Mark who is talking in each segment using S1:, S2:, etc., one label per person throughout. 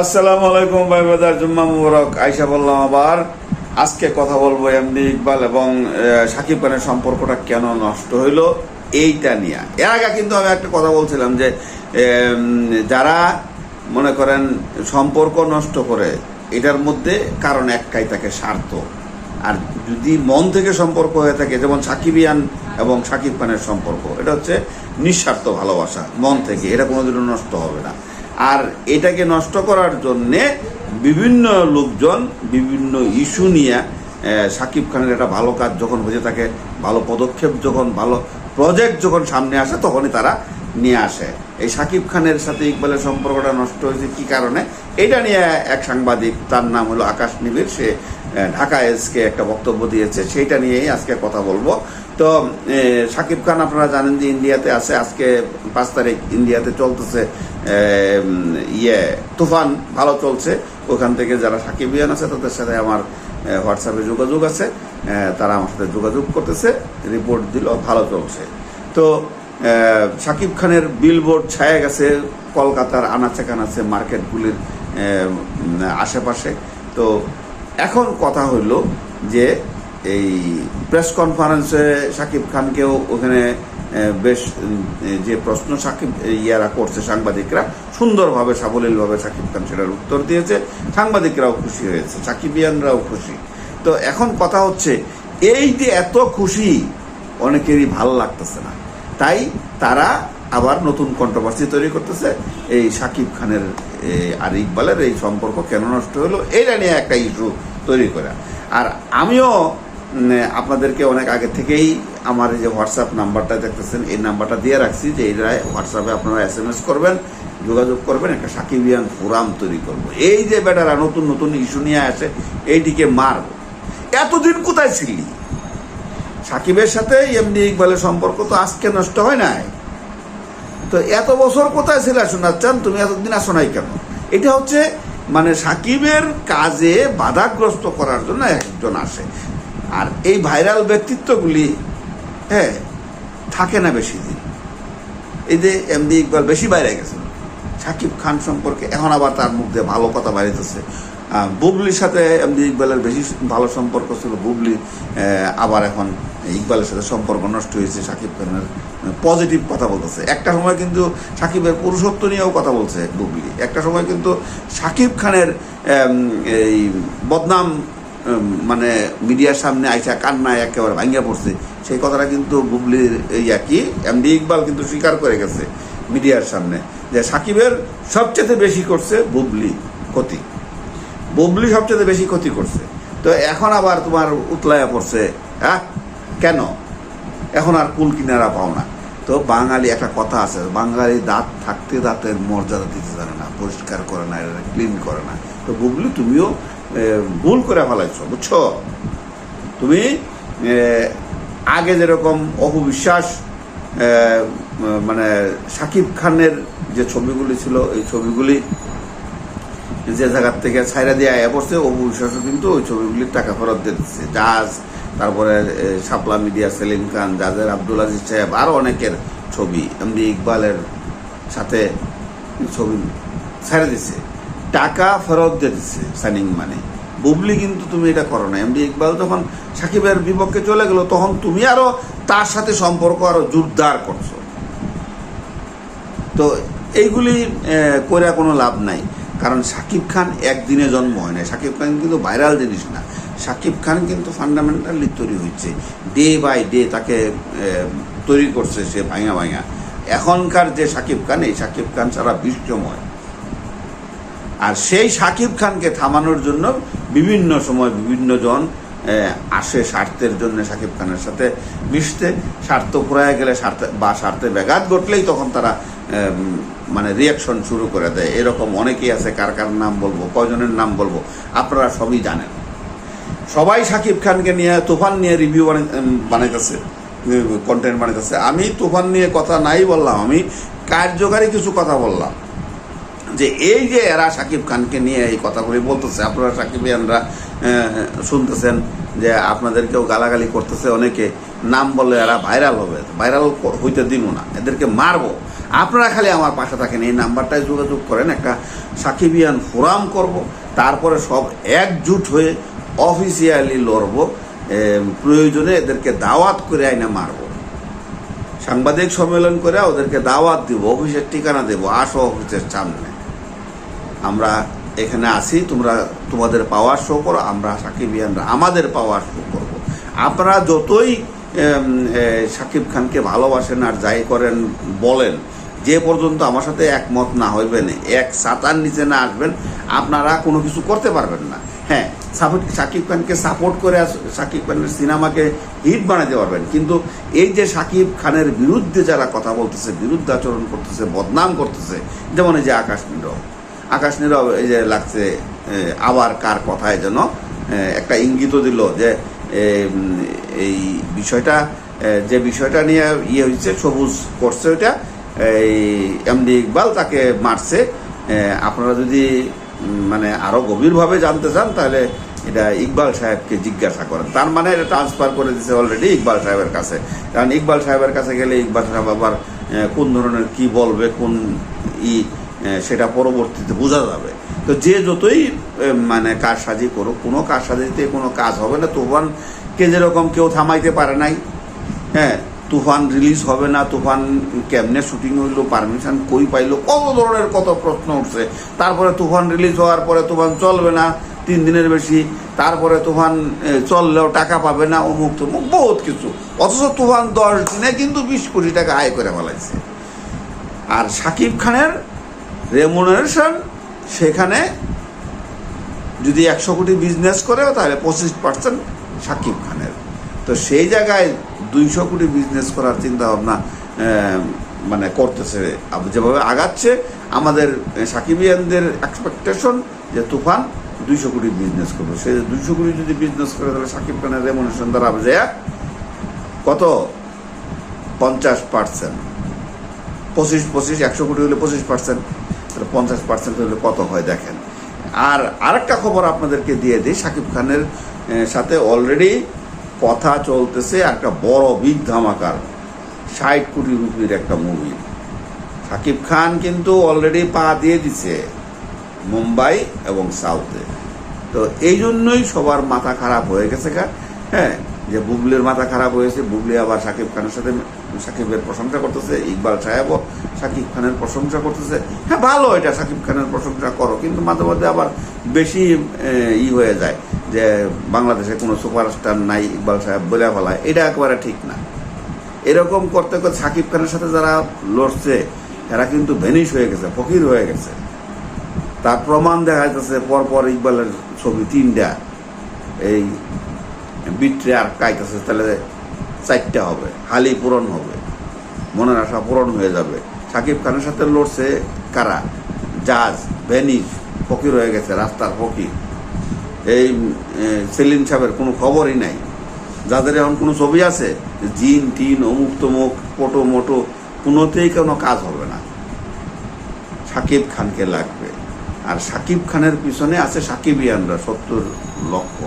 S1: আসসালামু আলাইকুম ভাই বাজার জুম্মা মুবারক। আইসা বললাম আবার, আজকে কথা বলব এমনি ইকবাল এবং সাকিব খানের সম্পর্কটা কেন নষ্ট হইল, এইটা নিয়ে। এর আগে কিন্তু আমি একটা কথা বলছিলাম যে যারা মনে করেন সম্পর্ক নষ্ট করে, এটার মধ্যে কারণ একটাই থাকে স্বার্থ। আর যদি মন থেকে সম্পর্ক হয়ে থাকে, যেমন সাকিবিয়ান এবং সাকিব খানের সম্পর্ক, এটা হচ্ছে নিঃস্বার্থ ভালোবাসা, মন থেকে। এটা কোনোদিনও নষ্ট হবে না। আর এটাকে নষ্ট করার জন্যে বিভিন্ন লোকজন বিভিন্ন ইস্যু নিয়ে সাকিব খানের একটা ভালো কাজ যখন হয়ে থাকে, ভালো পদক্ষেপ যখন, ভালো প্রজেক্ট যখন সামনে আসে, তখনই তারা নিয়ে আসে। এই সাকিব খানের সাথে ইকবালের সম্পর্কটা নষ্ট হয়েছে কি কারণে? এটা নিয়ে এক সাংবাদিক, তার নাম হলো আকাশ নিবিড়, সে ঢাকা এসকে একটা বক্তব্য দিয়েছে। সেইটা নিয়েই আজকে কথা বলব। তো সাকিব খান আপনারা জানেন যে ইন্ডিয়াতে আছে, আজকে পাঁচ তারিখ ইন্ডিয়াতে চলতেছে ইয়ে তুফান, ভালো চলছে। ওখান থেকে যারা সাকিবিয়ান আছে, তাদের সাথে আমার হোয়াটসঅ্যাপে যোগাযোগ আছে। তারা আমার সাথে যোগাযোগ করতেছে রিপোর্ট দিল, ভালো চলছে। তো সাকিব খানের বিলবোর্ড ছায়া গেছে, কলকাতার আনাচে কানাচে মার্কেটগুলির আশেপাশে। তো, এখন কথা হইল যে এই প্রেস কনফারেন্সে সাকিব খানকেও ওখানে বেশ যে প্রশ্ন সাকিব ইয়ারা করছে সাংবাদিকরা, সুন্দরভাবে, সাবলীলভাবে সাকিব খান সেটার উত্তর দিয়েছে। সাংবাদিকরাও খুশি হয়েছে, সাকিবিয়ানরাও খুশি। তো এখন কথা হচ্ছে, এই যে এত খুশি, অনেকেরই ভালো লাগতেছে না। তাই তারা আবার নতুন কন্ট্রোভার্সি তৈরি করতেছে। এই সাকিব খানের আর ইকবালের এই সম্পর্ক কেন নষ্ট হলো এইটা নিয়ে একটা ইস্যু তৈরি করা। আর আমিও আপনাদেরকে অনেক আগে থেকেই আমার যে হোয়াটসঅ্যাপ নাম্বারটা দেখতেছেন, এই নাম্বারটা দিয়ে রাখছি যে এইটা হোয়াটসঅ্যাপে আপনারা এস এম এস করবেন, যোগাযোগ করবেন, একটা সাকিবিয়ান ফোরাম তৈরি করব। এই যে বেটারা নতুন নতুন ইস্যু নিয়ে আসে, এইটিকে মারব। এতদিন কোথায় ছিলি? সাকিবের সাথে এমনি ইকবালের সম্পর্ক তো আজকে নষ্ট হয় নাই। তো এত বছর কোথায় ছিল? শোনার চান, তুমি এতদিন আসো নাই কেন? এটা হচ্ছে মানে সাকিবের কাজে বাধাগ্রস্ত করার জন্য একজন আসে। আর এই ভাইরাল ব্যক্তিত্বগুলি হ্যাঁ থাকে না বেশি দিন। এই যে এমডি ইকবাল বেশি বাইরে গেছে। সাকিব খান সম্পর্কে এখন আবার তার মুখ দিয়ে ভালো কথা আহ, বুবলির সাথে এমডি ইকবালের বেশি ভালো সম্পর্ক ছিল। বুবলি আবার এখন ইকবালের সাথে সম্পর্ক নষ্ট হয়েছে সাকিব খানের পজিটিভ কথা বলতেছে। একটা সময় কিন্তু সাকিবের পুরুষত্ব নিয়েও কথা বলছে বুবলি। একটা সময় কিন্তু সাকিব খানের এই বদনাম মানে মিডিয়ার সামনে আইসা কান্নায় একেবারে ভাঙিয়া পড়ছে। সেই কথাটা কিন্তু বুবলির ইয়া কি এমডি ইকবাল কিন্তু স্বীকার করে গেছে মিডিয়ার সামনে যে সাকিবের সবচেয়ে বেশি করছে বুবলি ক্ষতি। বুবলি সবচেয়ে বেশি ক্ষতি করছে। তো এখন আবার তোমার উতলায়া পড়ছে হ্যাঁ কেন? এখন আর কুল কিনারা পাও না। তো বাঙালি একটা কথা আছে, বাঙালি দাঁত থাকতে দাঁতের মর্যাদা দিতে জানে না, পরিষ্কার করে না ক্লিন করে না। তো বুবলি তুমিও ভুল করে ফেলাইছো, বুঝছ? তুমি আগে যেরকম অপবিশ্বাস মানে সাকিব খানের যে ছবিগুলি ছিল, এই ছবিগুলি যে জায়গার থেকে ছাইরা দিয়ে আয়া পড়ছে, অপবিশ্বাসও কিন্তু ওই ছবিগুলির টাকা ফেরত দিচ্ছে। জাজ, তারপরে শাপলা মিডিয়া, সেলিম খান, জাজের আব্দুল আজিজ সাহেব আরও অনেকের ছবি এমনি ইকবালের সাথে ছবি ছেড়ে দিচ্ছে। টাকা ফেরত দিয়ে দিচ্ছে সাইনিং মানে বুবলি কিন্তু তুমি এটা করো না। এমডি ইকবাল যখন সাকিবের বিপক্ষে চলে গেল, তখন তুমি আরও তার সাথে সম্পর্ক আরও জোরদার করছ। তো এইগুলি করে কোনো লাভ নাই। কারণ সাকিব খান একদিনে জন্ম হয় না সাকিব খান কিন্তু ভাইরাল জিনিস না। সাকিব খান কিন্তু ফান্ডামেন্টালি তৈরি হচ্ছে ডে বাই ডে তাকে তৈরি করছে সে ভাঙা ভাঙা। এখনকার যে সাকিব খান, এই সাকিব খান সারা বিশ্বময়। আর সেই সাকিব খানকে থামানোর জন্য বিভিন্ন সময় বিভিন্ন জন আসে স্বার্থের জন্য সাকিব খানের সাথে মিশতে। স্বার্থ ফুরায় গেলে স্বার্থে বা স্বার্থে ব্যাঘাত ঘটলেই তখন তারা মানে রিয়াকশন শুরু করে দেয়। এরকম অনেকেই আছে, কার কার নাম বলব, কয়জনের নাম বলব, আপনারা সবই জানেন। সবাই সাকিব খানকে নিয়ে, তুফান নিয়ে রিভিউ বানাইতেছে কন্টেন্ট বানাইতেছে। আমি তুফান নিয়ে কথা নাই বললাম, আমি কার্যকারী কিছু কথা বললাম। যে এই যে এরা সাকিব খানকে নিয়ে এই কথাগুলি বলতেছে, আপনারা সাকিবিয়ানরা শুনতেছেন যে আপনাদেরকেও গালাগালি করতেছে অনেকে। নাম বলে এরা ভাইরাল হবে ভাইরাল হইতে দিব না, এদেরকে মারবো। আপনারা খালি আমার পাশে থাকেন, এই নাম্বারটায় যোগাযোগ করেন, একটা সাকিবিয়ান ফোরাম করব, তারপরে সব একজুট হয়ে অফিসিয়ালি লড়ব প্রয়োজনে এদেরকে দাওয়াত করে আইনা মারব। সাংবাদিক সম্মেলন করে ওদেরকে দাওয়াত দিব, অফিসের ঠিকানা দেব, আসো অফিসের সামনে। আমরা এখানে আসি তোমরা তোমাদের পাওয়ার শো করো, আমরা সাকিবিয়ানরা আমাদের পাওয়ার শো করব। আপনারা যতই সাকিব খানকে ভালোবাসেন আর যাই করেন বলেন, যে পর্যন্ত আমার সাথে একমত না হইবেন, এক সাতার নিচে না আসবেন, আপনারা কোনো কিছু করতে পারবেন না। হ্যাঁ সাপোর্ট সাকিব খানকে সাপোর্ট করে সাকিব খানের সিনেমাকে হিট বানাতে পারবেন, কিন্তু এই যে সাকিব খানের বিরুদ্ধে যারা কথা বলতেছে বিরুদ্ধে আচরণ করতেছে, বদনাম করতেছে, যেমন এই যে আকাশ নীরব। আকাশ নীরব, এই যে লাগছে আবার কার কথায় যেন একটা ইঙ্গিত দিল যে এই বিষয়টা যে বিষয়টা নিয়ে ইয়ে হয়েছে, সবুজ করছে ওইটা, এই এমডি ইকবাল তাকে মারছে আপনারা যদি মানে আরও গভীরভাবে জানতে চান, তাহলে এটা ইকবাল সাহেবকে জিজ্ঞাসা করেন। তার মানে এটা ট্রান্সফার করে দিছে অলরেডি ইকবাল সাহেবের কাছে। কারণ ইকবাল সাহেবের কাছে গেলে ইকবাল সাহেব আবার কোন ধরনের কি বলবে, কোন ই সেটা পরবর্তীতে বোঝা যাবে। তো যে যতই মানে কাজ সাজি করুক, কোনো কাজ সাজিতে কোনো কাজ হবে না। তুফানকে যেরকম কেউ থামাইতে পারে নাই হ্যাঁ তুফান রিলিজ হবে না, তুফান কেমনে শুটিং হইল পারমিশন কই পাইলো, কত ধরনের কত প্রশ্ন উঠছে। তারপরে তুফান রিলিজ হওয়ার পরে তুফান চলবে না, তিন দিনের বেশি। তারপরে তুফান চললেও টাকা পাবে না, অমুক তমুক, বহুত কিছু। অথচ তুফান দশ দিনে কিন্তু বিশ কোটি টাকা আয় করে ফেলাইছে। আর সাকিব খানের রেমুনারেশন সেখানে যদি একশো কোটি বিজনেস করে তাহলে পঁচিশ পার্সেন্ট সাকিব খানের। তো সেই জায়গায় দুইশো কোটি বিজনেস করার চিন্তা ভাবনা মানে করতেছে। যেভাবে আগাচ্ছে, আমাদের সাকিবিয়ানদের এক্সপেকটেশন যে তুফান দুইশো কোটি বিজনেস করবে। সে দুইশো কোটি যদি বিজনেস করে, তাহলে সাকিব খানের রেমুনেশন দ্বারা যায়, কত? পঞ্চাশ পার্সেন্ট পঁচিশ পঁচিশ, একশো কোটি হলে পঁচিশ পার্সেন্ট তাহলে পঞ্চাশ পার্সেন্ট হলে কত হয় দেখেন। আর আরেকটা খবর আপনাদেরকে দিয়ে দিই শাকিব খানের সাথে অলরেডি কথা চলতেছে একটা বড় বিগ ধামাকার, ষাট কোটি রুপির একটা মুভি শাকিব খান কিন্তু অলরেডি পা দিয়ে দিছে মুম্বাই এবং সাউথে। তো এই জন্যই সবার মাথা খারাপ হয়ে গেছে হ্যাঁ যে বুবলির মাথা খারাপ হয়েছে, বুবলি আবার শাকিব খানের সাথে শাকিবের প্রশংসা করতেছে, ইকবাল সাহেবও শাকিব খানের প্রশংসা করতেছে। হ্যাঁ ভালো এটা শাকিব খানের প্রশংসা করো, কিন্তু মাঝে মধ্যে আবার বেশি ই হয়ে যায় যে বাংলাদেশে কোনো সুপারস্টার নাই ইকবাল সাহেব বলে ফেলায়। এটা একেবারে ঠিক না। এরকম করতে করতে শাকিব খানের সাথে যারা লড়ছে, এরা কিন্তু ভেনিশ হয়ে গেছে, ফকির হয়ে গেছে। তার প্রমাণ দেখা যাচ্ছে পরপর ইকবালের ছবি তিনটা। এই বিট্রে আর কাইতেছে, তাহলে চারটা হবে, হালি পূরণ হবে, মনের আশা পূরণ হয়ে যাবে। সাকিব খানের সাথে লড়ছে কারা? জাজ, ভেনিস, ফকির হয়ে গেছে, রাস্তার ফকির। এই সেলিম সাহেবের কোনো খবরই নাই। যাদের এখন কোনো ছবি আছে? জিন, টিন, অমুক তমুক, পটো, মোটো, কোনোতেই কোনো কাজ হবে না। সাকিব খানকে লাগবে। আর সাকিব খানের পিছনে আছে সাকিবিয়ানরা, সত্তর লক্ষ।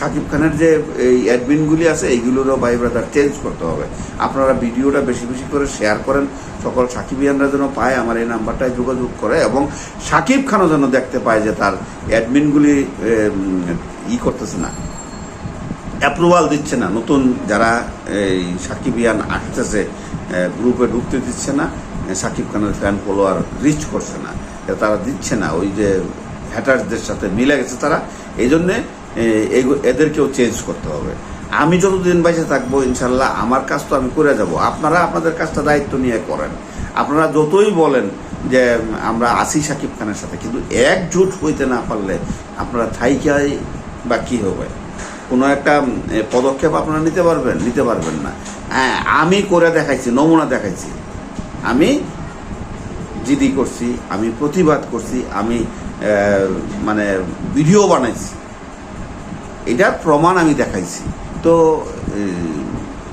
S1: সাকিব খানের যে এই অ্যাডমিনগুলি আছে, এইগুলোরও ভাই ব্রাদার চেঞ্জ করতে হবে। আপনারা ভিডিওটা বেশি বেশি করে শেয়ার করেন, সকল সাকিবিয়ানরা যেন পায়, আমার এই নাম্বারটায় যোগাযোগ করে এবং সাকিব খানও যেন দেখতে পায় যে তার অ্যাডমিনগুলি ই করতেছে না। অ্যাপ্রুভাল দিচ্ছে না। নতুন যারা এই সাকিবিয়ান আসতেছে গ্রুপে ঢুকতে দিচ্ছে না সাকিব খানের ফ্যান ফলোয়ার রিচ করছে না। এটা তারা দিচ্ছে না। ওই যে হ্যাটার্সদের সাথে মিলে গেছে তারা। এই জন্যে এদেরকেও চেঞ্জ করতে হবে। আমি যতদিন বাইসে থাকব, ইনশাল্লাহ আমার কাজ তো আমি করে যাব। আপনারা আপনাদের কাজটা দায়িত্ব নিয়ে করেন। আপনারা যতই বলেন যে, আমরা আসি সাকিব খানের সাথে, কিন্তু একজোট হইতে না পারলে আপনারা থাইকাই বা কী হবে? কোনো একটা পদক্ষেপ আপনারা নিতে পারবেন? নিতে পারবেন না। হ্যাঁ আমি করে দেখাইছি, নমুনা দেখাইছি। আমি জিডি করছি, আমি প্রতিবাদ করছি, আমি মানে ভিডিও বানাইছি। এটার প্রমাণ আমি দেখাইছি। তো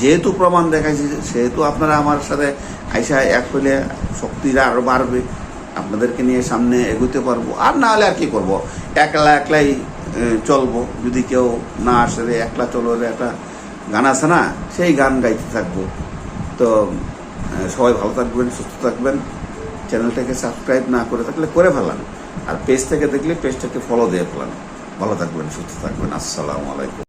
S1: যেহেতু প্রমাণ দেখাইছি, সেহেতু আপনারা আমার সাথে আইসা এক হইলে শক্তিরা আরও বাড়বে। আপনাদেরকে নিয়ে সামনে এগোতে পারব। আর না হলে আর কি করব? একলা একলাই চলবো। যদি কেউ না আসে রে, একলা চলো রে, একটা গান আছে না, সেই গান গাইতে থাকব। তো সবাই ভালো থাকবেন, সুস্থ থাকবেন। চ্যানেলটাকে সাবস্ক্রাইব না করে থাকলে করে ফেলান। আর পেজ থেকে দেখলে পেজটাকে ফলো দিয়ে ফেলান। ভালো থাকবেন, সুস্থ থাকবেন। আসসালামু আলাইকুম।